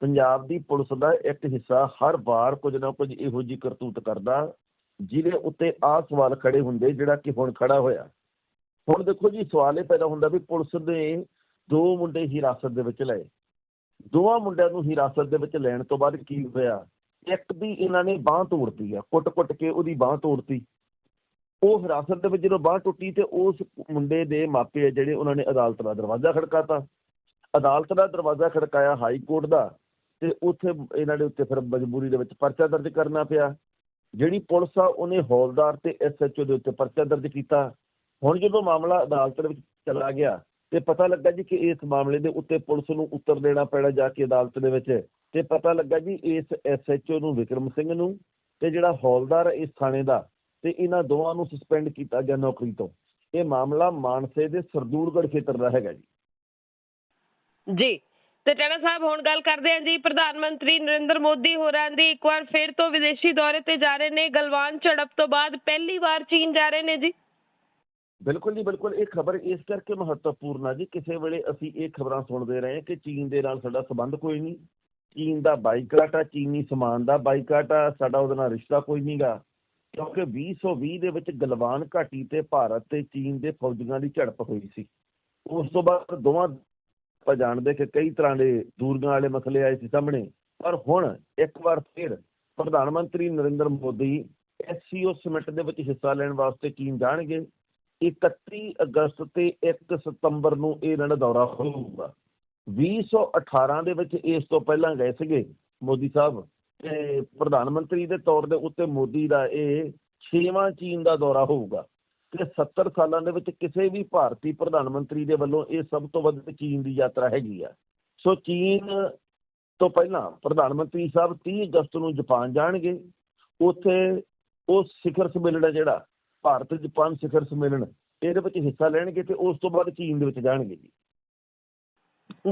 ਪੰਜਾਬ ਦੀ ਪੁਲਿਸ ਦਾ ਇੱਕ ਹਿੱਸਾ ਹਰ ਵਾਰ ਕੁਝ ਨਾ ਕੁਝ ਇਹੋ ਜਿਹੀ ਕਰਤੂਤ ਕਰਦਾ, ਜਿਹਦੇ ਉੱਤੇ ਆਹ ਸਵਾਲ ਖੜੇ ਹੁੰਦੇ, ਜਿਹੜਾ ਕਿ ਹੁਣ ਖੜਾ ਹੋਇਆ। ਹੁਣ ਦੇਖੋ ਜੀ, ਸਵਾਲ ਇਹ ਪੈਦਾ ਹੁੰਦਾ ਵੀ ਪੁਲਿਸ ਨੇ ਦੋ ਮੁੰਡੇ ਹਿਰਾਸਤ ਦੇ ਵਿੱਚ ਲਏ। ਦੋਵਾਂ ਮੁੰਡਿਆਂ ਨੂੰ ਹਿਰਾਸਤ ਦੇ ਵਿੱਚ ਲੈਣ ਤੋਂ ਬਾਅਦ ਕੀ ਹੋਇਆ? ਇੱਕ ਦੀ ਇਹਨਾਂ ਨੇ ਬਾਹ ਤੋੜਤੀ ਆ, ਕੁੱਟ-ਕੁੱਟ ਕੇ ਉਹਦੀ ਬਾਹ ਤੋੜਤੀ। ਉਹ ਹਿਰਾਸਤ ਦੇ ਵਿੱਚ ਜਦੋਂ ਬਾਹ ਟੁੱਟੀ ਤੇ ਉਸ ਮੁੰਡੇ ਦੇ ਮਾਪੇ ਜਿਹੜੇ ਉਹਨਾਂ ਨੇ ਅਦਾਲਤ ਦਾ ਦਰਵਾਜ਼ਾ ਖੜਕਾਤਾ। ਅਦਾਲਤ ਦਾ ਦਰਵਾਜ਼ਾ ਖੜਕਾਇਆ ਹਾਈ ਕੋਰਟ ਦਾ ਤੇ ਉੱਥੇ ਇਹਨਾਂ ਦੇ ਉੱਤੇ ਫਿਰ ਮਜਬੂਰੀ ਦੇ ਵਿੱਚ ਪਰਚਾ ਦਰਜ ਕਰਨਾ ਪਿਆ। ਜਿਹੜੀ ਪੁਲਿਸ ਆ, ਉਹਨੇ ਹੌਲਦਾਰ ਤੇ ਐਸਐਚਓ ਦੇ ਉੱਤੇ ਪਰਚਾ ਦਰਜ ਕੀਤਾ। ਹੁਣ ਜਦੋਂ ਮਾਮਲਾ ਅਦਾਲਤ ਦੇ ਵਿੱਚ ਚਲਾ ਗਿਆ ਤੇ ਪਤਾ ਲੱਗਾ ਜੀ ਕਿ ਇਸ ਮਾਮਲੇ ਦੇ ਉੱਤੇ ਪੁਲਿਸ ਨੂੰ ਉੱਤਰ ਦੇਣਾ ਪੈਣਾ ਜਾ ਕੇ ਅਦਾਲਤ ਦੇ ਵਿੱਚ। ਤੇ ਪਤਾ ਲੱਗਾ ਜੀ ਇਸ ਐਸਐਚਓ ਨੂੰ ਵਿਕਰਮ ਸਿੰਘ ਨੂੰ ਤੇ ਜਿਹੜਾ ਹੌਲਦਾਰ ਇਸ ਥਾਣੇ ਦਾ ਤੇ ਇਹਨਾਂ ਦੋਵਾਂ ਨੂੰ ਸਸਪੈਂਡ ਕੀਤਾ ਗਿਆ ਨੌਕਰੀ ਤੋਂ। ਇਹ ਮਾਮਲਾ ਮਾਨਸੇ ਦੇ ਸਰਦੂਲਗੜ੍ਹ ਖੇਤਰ ਦਾ ਹੈਗਾ ਜੀ। ਜੀ, ਤੇ ਟੈਣਾ ਸਾਹਿਬ ਹੁਣ ਗੱਲ ਕਰਦੇ ਹਾਂ ਜੀ, ਪ੍ਰਧਾਨ ਮੰਤਰੀ ਨਰਿੰਦਰ ਮੋਦੀ ਹੋਰਾਂ ਦੀ। ਇੱਕ ਵਾਰ ਫਿਰ ਤੋਂ ਵਿਦੇਸ਼ੀ ਦੌਰੇ ਤੇ ਜਾ ਰਹੇ ਨੇ। ਗਲਵਾਨ ਝੜਪ ਤੋਂ ਬਾਅਦ ਪਹਿਲੀ ਵਾਰ ਚੀਨ ਜਾ ਰਹੇ ਨੇ ਜੀ। ਬਿਲਕੁਲ ਜੀ, ਬਿਲਕੁਲ। ਇਹ ਖਬਰ ਇਸ ਕਰਕੇ ਮਹੱਤਵਪੂਰਨ ਆ ਜੀ, ਕਿਸੇ ਵੇਲੇ ਅਸੀਂ ਇਹ ਖਬਰਾਂ ਸੁਣਦੇ ਰਹੇ ਕਿ ਚੀਨ ਦੇ ਨਾਲ ਸਾਡਾ ਸਬੰਧ ਕੋਈ ਨਹੀਂ। ਚੀਨ ਦਾ ਬਾਈਕਾਟ ਆ, ਚੀਨੀ ਸਮਾਨ ਦਾ ਬਾਈਕਾਟ ਆ, ਸਾਡਾ ਉਹਦੇ ਨਾਲ ਰਿਸ਼ਤਾ ਕੋਈ ਨਹੀਂਗਾ ਕਿਉਂਕਿ 2020 ਦੇ ਵਿੱਚ ਗਲਵਾਨ ਘਾਟੀ ਤੇ ਭਾਰਤ ਤੇ ਚੀਨ ਦੇ ਫੌਜੀਆਂ ਦੀ ਝੜਪ ਹੋਈ ਸੀ। ਉਸ ਤੋਂ ਬਾਅਦ ਦੋਵਾਂ ਆਪਾਂ ਜਾਣਦੇ ਕਿ ਕਈ ਤਰ੍ਹਾਂ ਦੇ ਦੂਰੀਆਂ ਵਾਲੇ ਮਸਲੇ ਆਏ ਸੀ ਸਾਹਮਣੇ। ਪਰ ਹੁਣ ਇੱਕ ਵਾਰ ਫਿਰ ਪ੍ਰਧਾਨ ਮੰਤਰੀ ਨਰਿੰਦਰ ਮੋਦੀ ਐਸਸੀਓ ਸਮਿਟ ਦੇ ਵਿੱਚ ਹਿੱਸਾ ਲੈਣ ਵਾਸਤੇ ਚੀਨ ਜਾਣਗੇ। 31 ਅਗਸਤ ਤੇ 1 ਸਤੰਬਰ ਨੂੰ ਇਹ ਇਹਨਾਂ ਦਾ ਦੌਰਾ ਹੋਊਗਾ। 2018 ਦੇ ਵਿੱਚ ਇਸ ਤੋਂ ਪਹਿਲਾਂ ਗਏ ਸੀਗੇ ਮੋਦੀ ਸਾਹਿਬ ਤੇ ਪ੍ਰਧਾਨ ਮੰਤਰੀ ਦੇ ਤੌਰ ਦੇ ਉੱਤੇ ਮੋਦੀ ਦਾ ਇਹ ਛੇਵਾਂ ਚੀਨ ਦਾ ਦੌਰਾ ਹੋਊਗਾ। ਤੇ 70 ਸਾਲਾਂ ਦੇ ਵਿੱਚ ਕਿਸੇ ਵੀ ਭਾਰਤੀ ਪ੍ਰਧਾਨ ਮੰਤਰੀ ਦੇ ਵੱਲੋਂ ਇਹ ਸਭ ਤੋਂ ਵੱਧ ਚੀਨ ਦੀ ਯਾਤਰਾ ਹੈਗੀ ਆ। ਸੋ ਚੀਨ ਤੋਂ ਪਹਿਲਾਂ ਪ੍ਰਧਾਨ ਮੰਤਰੀ ਸਾਹਿਬ 30 ਅਗਸਤ ਨੂੰ ਜਾਪਾਨ ਜਾਣਗੇ। ਉੱਥੇ ਉਹ ਸਿਖਰ ਸੰਮੇਲਨ ਹੈ ਜਿਹੜਾ ਭਾਰਤ ਜਾਪਾਨ ਸਿਖਰ ਸੰਮੇਲਨ ਇਹਦੇ ਵਿੱਚ ਹਿੱਸਾ ਲੈਣਗੇ ਤੇ ਉਸ ਤੋਂ ਬਾਅਦ ਚੀਨ ਦੇ ਵਿੱਚ ਜਾਣਗੇ ਜੀ।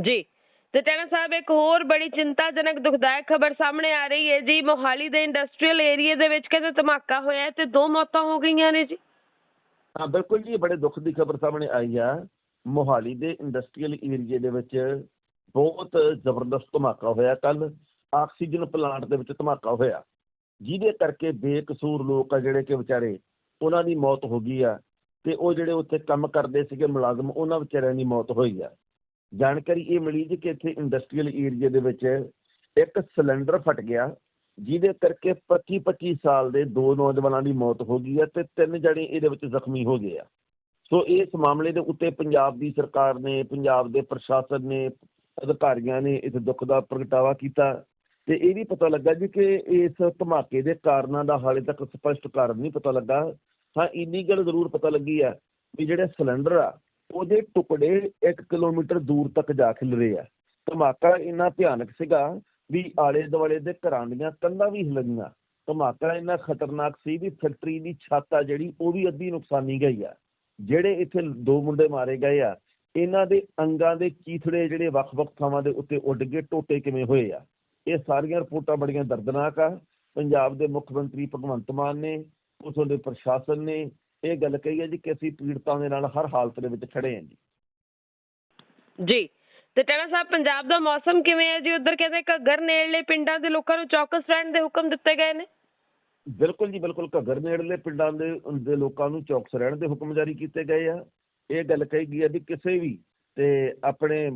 ਜੀ ਤੇ ਟੈਣਾ ਸਾਹਿਬ ਇੱਕ ਹੋਰ ਬੜੀ ਚਿੰਤਾਜਨਕ ਦੁਖਦਾਇਕ ਖਬਰ ਸਾਹਮਣੇ ਆ ਰਹੀ ਹੈ ਜੀ। ਮੋਹਾਲੀ ਦੇ ਇੰਡਸਟਰੀਅਲ ਏਰੀਆ ਦੇ ਵਿੱਚ ਕਹਿੰਦੇ ਧਮਾਕਾ ਹੋਇਆ ਤੇ ਦੋ ਮੌਤਾਂ ਹੋ ਗਈਆਂ ਨੇ ਜੀ। ਹਾਂ ਬਿਲਕੁਲ ਜੀ ਬੜੇ ਦੁੱਖ ਦੀ ਖਬਰ ਸਾਹਮਣੇ ਆਈ ਆ। ਮੋਹਾਲੀ ਦੇ ਇੰਡਸਟਰੀਅਲ ਏਰੀਏ ਦੇ ਵਿੱਚ ਬਹੁਤ ਜ਼ਬਰਦਸਤ ਧਮਾਕਾ ਹੋਇਆ। ਕੱਲ ਆਕਸੀਜਨ ਪਲਾਂਟ ਦੇ ਵਿੱਚ ਧਮਾਕਾ ਹੋਇਆ। ਜਿਹਦੇ ਕਰਕੇ ਬੇਕਸੂਰ ਲੋਕ ਆ ਜਿਹੜੇ ਕਿ ਵਿਚਾਰੇ ਉਹਨਾਂ ਦੀ ਮੌਤ ਹੋ ਗਈ ਆ ਤੇ ਉਹ ਜਿਹੜੇ ਉੱਥੇ ਕੰਮ ਕਰਦੇ ਸੀਗੇ ਮੁਲਾਜ਼ਮ, ਉਹਨਾਂ ਵਿਚਾਰਿਆਂ ਦੀ ਮੌਤ ਹੋਈ ਆ। ਜਾਣਕਾਰੀ ਇਹ ਮਿਲੀ ਜੀ ਕਿ ਇੱਥੇ ਇੰਡਸਟਰੀਅਲ ਏਰੀਏ ਦੇ ਵਿੱਚ ਇੱਕ ਸਿਲੰਡਰ ਫਟ ਗਿਆ, ਜਿਹਦੇ ਕਰਕੇ 25 25 ਸਾਲ ਦੇ ਦੋ ਨੌਜਵਾਨਾਂ ਦੀ ਮੌਤ ਹੋ ਗਈ ਹੈ ਤੇ ਤਿੰਨ ਜਣੇ ਇਹਦੇ ਵਿੱਚ ਜ਼ਖਮੀ ਹੋ ਗਏ ਆ। ਸੋ ਇਸ ਮਾਮਲੇ ਦੇ ਉੱਤੇ ਪੰਜਾਬ ਦੀ ਸਰਕਾਰ ਨੇ, ਪੰਜਾਬ ਦੇ ਪ੍ਰਸ਼ਾਸਨ ਨੇ, ਅਧਿਕਾਰੀਆਂ ਨੇ ਇਸ ਦੁੱਖ ਦਾ ਪ੍ਰਗਟਾਵਾ ਕੀਤਾ। ਤੇ ਇਹ ਵੀ ਪਤਾ ਲੱਗਾ ਜੀ ਕਿ ਇਸ ਧਮਾਕੇ ਦੇ ਕਾਰਨਾਂ ਦਾ ਹਾਲੇ ਤੱਕ ਸਪਸ਼ਟ ਕਾਰਨ ਨਹੀਂ ਪਤਾ ਲੱਗਾ। ਹਾਂ, ਇੰਨੀ ਗੱਲ ਜ਼ਰੂਰ ਪਤਾ ਲੱਗੀ ਆ ਵੀ ਜਿਹੜੇ ਸਿਲੰਡਰ ਆ, ਉਹਦੇ ਟੁਕੜੇ 1 ਕਿਲੋਮੀਟਰ ਦੂਰ ਤੱਕ ਜਾ ਖਿਲਰੇ ਆ। ਧਮਾਕਾ ਇੰਨਾ ਭਿਆਨਕ ਸੀਗਾ ਵੀ ਆਲੇ ਦੁਆਲੇ ਦੇ ਘਰਾਂ ਦੀਆਂ ਕੰਧਾਂ ਵੀ ਹਿੱਲੀਆਂ ਧਮਾਕਾ ਇੰਨਾ ਖਤਰਨਾਕ ਸੀ ਵੀ ਫੈਕਟਰੀ ਦੀ ਛੱਤ ਆ ਜਿਹੜੀ, ਉਹ ਵੀ ਅੱਧੀ ਨੁਕਸਾਨੀ ਗਈ ਆ। ਜਿਹੜੇ ਇੱਥੇ ਦੋ ਮੁੰਡੇ ਮਾਰੇ ਗਏ ਆ, ਇਹਨਾਂ ਦੇ ਅੰਗਾਂ ਦੇ ਚੀਥੜੇ ਜਿਹੜੇ ਵੱਖ-ਵੱਖ ਥਾਵਾਂ ਦੇ ਉੱਤੇ ਉੱਡ ਕੇ ਟੋਟੇ ਕਿਵੇਂ ਹੋਏ ਆ? ਇਹ ਸਾਰੀਆਂ ਰਿਪੋਰਟਾਂ ਬੜੀਆਂ ਦਰਦਨਾਕ ਆ। ਪੰਜਾਬ ਦੇ ਮੁੱਖ ਮੰਤਰੀ ਭਗਵੰਤ ਮਾਨ ਨੇ ਉਥੋਂ ਦੇ ਪ੍ਰਸ਼ਾਸਨ ਨੇ ਇਹ ਗੱਲ ਕਹੀ ਹੈ ਜੀ ਕਿ ਅਸੀਂ ਪੀੜਤਾਂ ਦੇ ਨਾਲ ਹਰ ਹਾਲਤ ਦੇ ਵਿੱਚ ਖੜੇ ਹਾਂ ਜੀ। ਜੀ ਤੇ ਟੈਣਾ ਸਾਹਿਬ ਪੰਜਾਬ ਦਾ ਮੌਸਮ ਕਿਵੇਂ ਹੈ ਜੀ? ਉਧਰ ਕਹਿੰਦੇ ਘੱਗਰ ਨੇੜਲੇ ਪਿੰਡਾਂ ਦੇ ਲੋਕਾਂ ਨੂੰ ਚੌਕਸ ਰਹਿਣ ਦੇ ਹੁਕਮ ਦਿੱਤੇ ਗਏ ਨੇ। ਬਿਲਕੁਲ ਜੀ ਬਿਲਕੁਲ ਘੱਗਰ ਨੇੜਲੇ ਪਿੰਡਾਂ ਦੇ ਦੇ ਲੋਕਾਂ ਨੂੰ ਚੌਕਸ ਰਹਿਣ ਦੇ ਹੁਕਮ ਜਾਰੀ ਕੀਤੇ ਗਏ ਆ। ਇਹ ਗੱਲ ਕਹੀ ਗਈ ਹੈ ਵੀ ਕਿਸੇ ਵੀ ਤੇ ਆਪਣੇ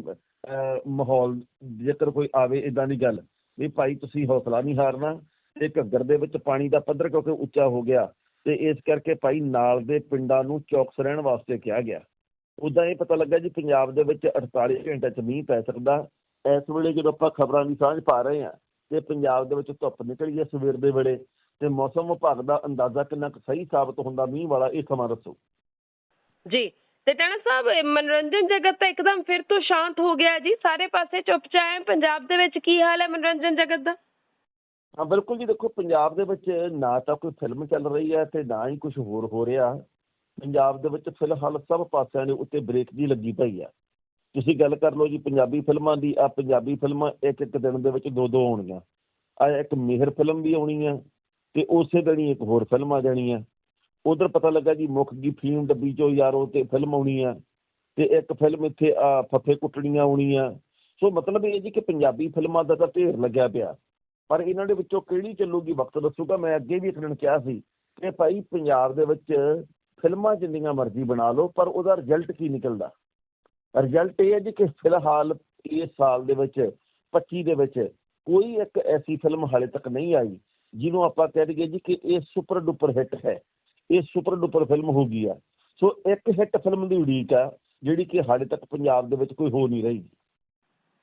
ਮਾਹੌਲ ਜੇਕਰ ਕੋਈ ਆਵੇ ਇਦਾਂ ਦੀ ਗੱਲ। ਵੀ ਭਾਈ ਤੁਸੀਂ ਹੌਸਲਾ ਨਹੀਂ ਹਾਰਨਾ ਤੇ ਘੱਗਰ ਦੇ ਵਿੱਚ ਪਾਣੀ ਦਾ ਪੱਧਰ ਕਿਉਂਕਿ ਉੱਚਾ ਹੋ ਗਿਆ ਤੇ ਇਸ ਕਰਕੇ ਭਾਈ ਨਾਲ ਦੇ ਪਿੰਡਾਂ ਨੂੰ ਚੌਕਸ ਰਹਿਣ ਵਾਸਤੇ ਕਿਹਾ ਗਿਆ। ਉਦਾਂ ਇਹ ਪਤਾ ਲੱਗਾ ਜੀ ਪੰਜਾਬ ਦੇ ਵਿੱਚ 48 ਘੰਟੇ ਚ ਮੀਂਹ ਪੈ ਸਕਦਾ। ਇਸ ਵੇਲੇ ਜਦੋਂ ਆਪਾਂ ਖਬਰਾਂ ਦੀ ਸਾਂਝ ਪਾ ਰਹੇ ਹਾਂ ਤੇ ਪੰਜਾਬ ਦੇ ਵਿੱਚ ਧੁੱਪ ਨਿਕਲੀ ਹੈ ਸਵੇਰ ਦੇ ਵੇਲੇ ਤੇ ਮੌਸਮ ਵਿਭਾਗ ਦਾ ਅੰਦਾਜ਼ਾ ਕਿੰਨਾ ਕੁ ਸਹੀ ਸਾਬਤ ਹੁੰਦਾ ਮੀਂਹ ਵਾਲਾ ਇਹ ਸਮਾਂ ਦੱਸੋ। ਜੀ ਟੈਣਾ ਸਾਹਿਬ, ਇਹ ਮਨੋਰੰਜਨ ਜਗਤ ਤਾਂ ਇੱਕਦਮ ਫਿਰ ਤੋਂ ਸ਼ਾਂਤ ਹੋ ਗਿਆ ਜੀ। ਸਾਰੇ ਪਾਸੇ ਚੁੱਪਚਾਪ ਹੈ ਪੰਜਾਬ ਦੇ ਵਿੱਚ ਕੀ ਹਾਲ ਹੈ ਮਨੋਰੰਜਨ ਜਗਤ ਦਾ? ਹਾਂ, ਬਿਲਕੁਲ ਜੀ। ਦੇਖੋ, ਪੰਜਾਬ ਦੇ ਵਿੱਚ ਨਾ ਤਾਂ ਕੋਈ ਫਿਲਮ ਚੱਲ ਰਹੀ ਹੈ ਤੇ ਨਾ ਹੀ ਕੁਝ ਹੋਰ ਹੋ ਰਿਹਾ। ਪੰਜਾਬ ਦੇ ਵਿੱਚ ਫਿਲਹਾਲ ਸਭ ਪਾਸਿਆਂ ਦੇ ਉੱਤੇ ਬ੍ਰੇਕ ਦੀ ਲੱਗੀ ਪਈ ਆ ਤੁਸੀਂ ਗੱਲ ਕਰ ਲਓ ਜੀ, ਪੰਜਾਬੀ ਫਿਲਮਾਂ ਦੀ। ਆ ਪੰਜਾਬੀ ਫਿਲਮਾਂ ਇੱਕ ਇੱਕ ਦਿਨ ਦੇ ਵਿੱਚ ਦੋ ਦੋ ਆਉਣੀਆਂ ਆ ਇੱਕ ਮਿਹਰ ਫਿਲਮ ਵੀ ਆਉਣੀ ਆ ਤੇ ਉਸੇ ਦਿਨ ਹੀ ਇੱਕ ਹੋਰ ਫਿਲਮ ਆ ਜਾਣੀ ਆ ਉਧਰ ਪਤਾ ਲੱਗਾ ਜੀ ਮੁੱਖ ਗਈ ਫੀਮ ਡੱਬੀ ਚੋਂ ਯਾਰੋ ਤੇ ਫਿਲਮ ਆਉਣੀ ਆ ਤੇ ਇੱਕ ਫਿਲਮ ਇੱਥੇ ਆ ਫੱਫੇ ਕੁੱਟਣੀਆਂ ਆਉਣੀਆਂ। ਸੋ ਮਤਲਬ ਇਹ ਜੀ ਕਿ ਪੰਜਾਬੀ ਫਿਲਮਾਂ ਦਾ ਤਾਂ ਢੇਰ ਲੱਗਿਆ ਪਿਆ। ਪਰ ਇਹਨਾਂ ਦੇ ਵਿੱਚੋਂ ਕਿਹੜੀ ਚੱਲੂਗੀ ਵਕਤ ਦੱਸੂਗਾ? ਮੈਂ ਅੱਗੇ ਵੀ ਇੱਕ ਦਿਨ ਕਿਹਾ ਸੀ ਕਿ ਭਾਈ ਪੰਜਾਬ ਦੇ ਵਿੱਚ ਫਿਲਮਾਂ ਜਿੰਨੀਆਂ ਮਰਜ਼ੀ ਬਣਾ ਲਓ, ਪਰ ਉਹਦਾ ਰਿਜ਼ਲਟ ਕੀ ਨਿਕਲਦਾ? ਰਿਜ਼ਲਟ ਇਹ ਹੈ ਜੀ ਕਿ ਫਿਲਹਾਲ ਇਸ ਸਾਲ ਦੇ ਵਿੱਚ 25 ਦੇ ਵਿੱਚ ਕੋਈ ਇੱਕ ਐਸੀ ਫਿਲਮ ਹਾਲੇ ਤੱਕ ਨਹੀਂ ਆਈ, ਜਿਹਨੂੰ ਆਪਾਂ ਕਹਿ ਦਈਏ ਜੀ ਕਿ ਇਹ ਸੁਪਰ ਡੁਪਰ ਹਿੱਟ ਹੈ। ਇਹ ਸੁਪਰ ਡੁਪਰ ਫਿਲਮ ਹੋ ਗਈ ਆ। ਸੋ ਇੱਕ ਹਿੱਟ ਫਿਲਮ ਦੀ ਉਡੀਕ ਆ ਜਿਹੜੀ ਕਿ ਹਾਲੇ ਤੱਕ ਪੰਜਾਬ ਦੇ ਵਿੱਚ ਕੋਈ ਹੋ ਨਹੀਂ ਰਹੀ।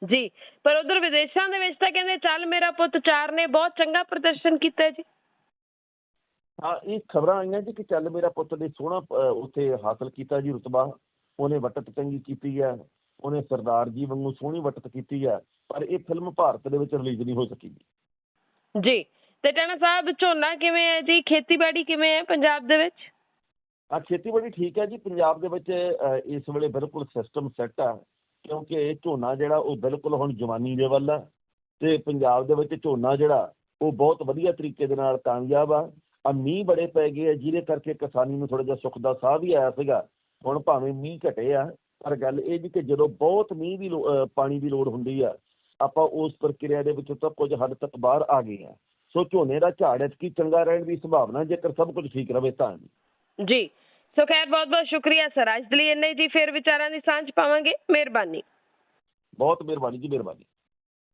ਜੀ ਪਰ ਉਧਰ ਵਿਦੇਸ਼ਾਂ ਦੇ ਵਿੱਚ ਤਾਂ ਕਹਿੰਦੇ ਚੱਲ ਮੇਰਾ ਪੁੱਤ ਚਾਰ ਨੇ ਬਹੁਤ ਚੰਗਾ ਪ੍ਰਦਰਸ਼ਨ ਕੀਤਾ ਜੀ। ਹਾਂ ਇਹ ਖਬਰਾਂ ਆਈਆਂ ਜੀ ਕਿ ਚੱਲ ਮੇਰਾ ਪੁੱਤ ਨੇ ਸੋਹਣਾ ਉੱਥੇ ਹਾਸਲ ਕੀਤਾ ਜੀ ਰੁਤਬਾ। ਉਹਨੇ ਵਟਤ ਚੰਗੀ ਕੀਤੀ ਹੈ ਉਹਨੇ ਸਰਦਾਰ ਜੀ ਵਾਂਗੂ ਸੋਹਣੀ ਵਟਤ ਕੀਤੀ ਹੈ ਪਰ ਇਹ ਫਿਲਮ ਭਾਰਤ ਦੇ ਵਿੱਚ ਰਿਲੀਜ਼ ਨਹੀਂ ਹੋ ਸਕੀ। ਜੀ ਤੇ ਟੈਣਾ ਸਾਹਿਬ, ਝੋਨਾ ਕਿਵੇਂ ਹੈ ਜੀ? ਖੇਤੀਬਾੜੀ ਕਿਵੇਂ ਹੈ ਪੰਜਾਬ ਦੇ ਵਿੱਚ? ਆ ਖੇਤੀਬਾੜੀ ਠੀਕ ਹੈ ਜੀ। ਪੰਜਾਬ ਦੇ ਵਿੱਚ ਇਸ ਵੇਲੇ ਬਿਲਕੁਲ ਸਿਸਟਮ ਸੈੱਟ ਆ, ਕਿਉਂਕਿ ਝੋਨਾ ਜਿਹੜਾ ਉਹ ਬਿਲਕੁਲ ਹੁਣ ਜਵਾਨੀ ਦੇ ਵੱਲ ਆ ਤੇ ਪੰਜਾਬ ਦੇ ਵਿੱਚ ਝੋਨਾ ਜਿਹੜਾ, ਉਹ ਬਹੁਤ ਵਧੀਆ ਤਰੀਕੇ ਦੇ ਨਾਲ ਕਾਮਯਾਬ ਆ। ਆ ਮੀਂਹ ਬੜੇ ਪੈ ਗਏ ਆ, ਜਿਹਦੇ ਕਰਕੇ ਕਿਸਾਨੀ ਨੂੰ ਥੋੜਾ ਜਿਹਾ ਸੁੱਖ ਦਾ ਸਾਹ ਵੀ ਆਇਆ ਸੀਗਾ। ਹੁਣ ਭਾਵੇਂ ਮੀਂਹ ਘਟੇ ਆ, ਪਰ ਗੱਲ ਇਹ ਜੀ ਕਿ ਜਦੋਂ ਬਹੁਤ ਮੀਂਹ ਦੀ ਲੋ- ਪਾਣੀ ਦੀ ਲੋੜ ਹੁੰਦੀ ਆ, ਆਪਾਂ ਉਸ ਪ੍ਰਕਿਰਿਆ ਦੇ ਵਿੱਚੋਂ ਤਾਂ ਕੁਝ ਹੱਦ ਤੱਕ ਬਾਹਰ ਆ ਗਏ ਆ। ਸੋ ਝੋਨੇ ਦਾ ਝਾੜ ਐਤਕੀ ਚੰਗਾ ਰਹਿਣ ਦੀ ਸੰਭਾਵਨਾ ਜੇਕਰ ਸਭ ਕੁਝ ਠੀਕ ਰਵੇ ਤਾਂ ਜੀ ਜੀ। ਸੋ ਖੈਰ ਬਹੁਤ ਬਹੁਤ ਸ਼ੁਕਰੀਆ ਸਰ। ਅੱਜ ਦੇ ਲਈ ਇੰਨੇ ਹੀ ਜੀ ਫਿਰ ਵਿਚਾਰਾਂ ਦੀ ਸਾਂਝ ਪਾਵਾਂਗੇ। ਮਿਹਰਬਾਨੀ। ਬਹੁਤ ਮਿਹਰਬਾਨੀ ਜੀ ਮਿਹਰਬਾਨੀ।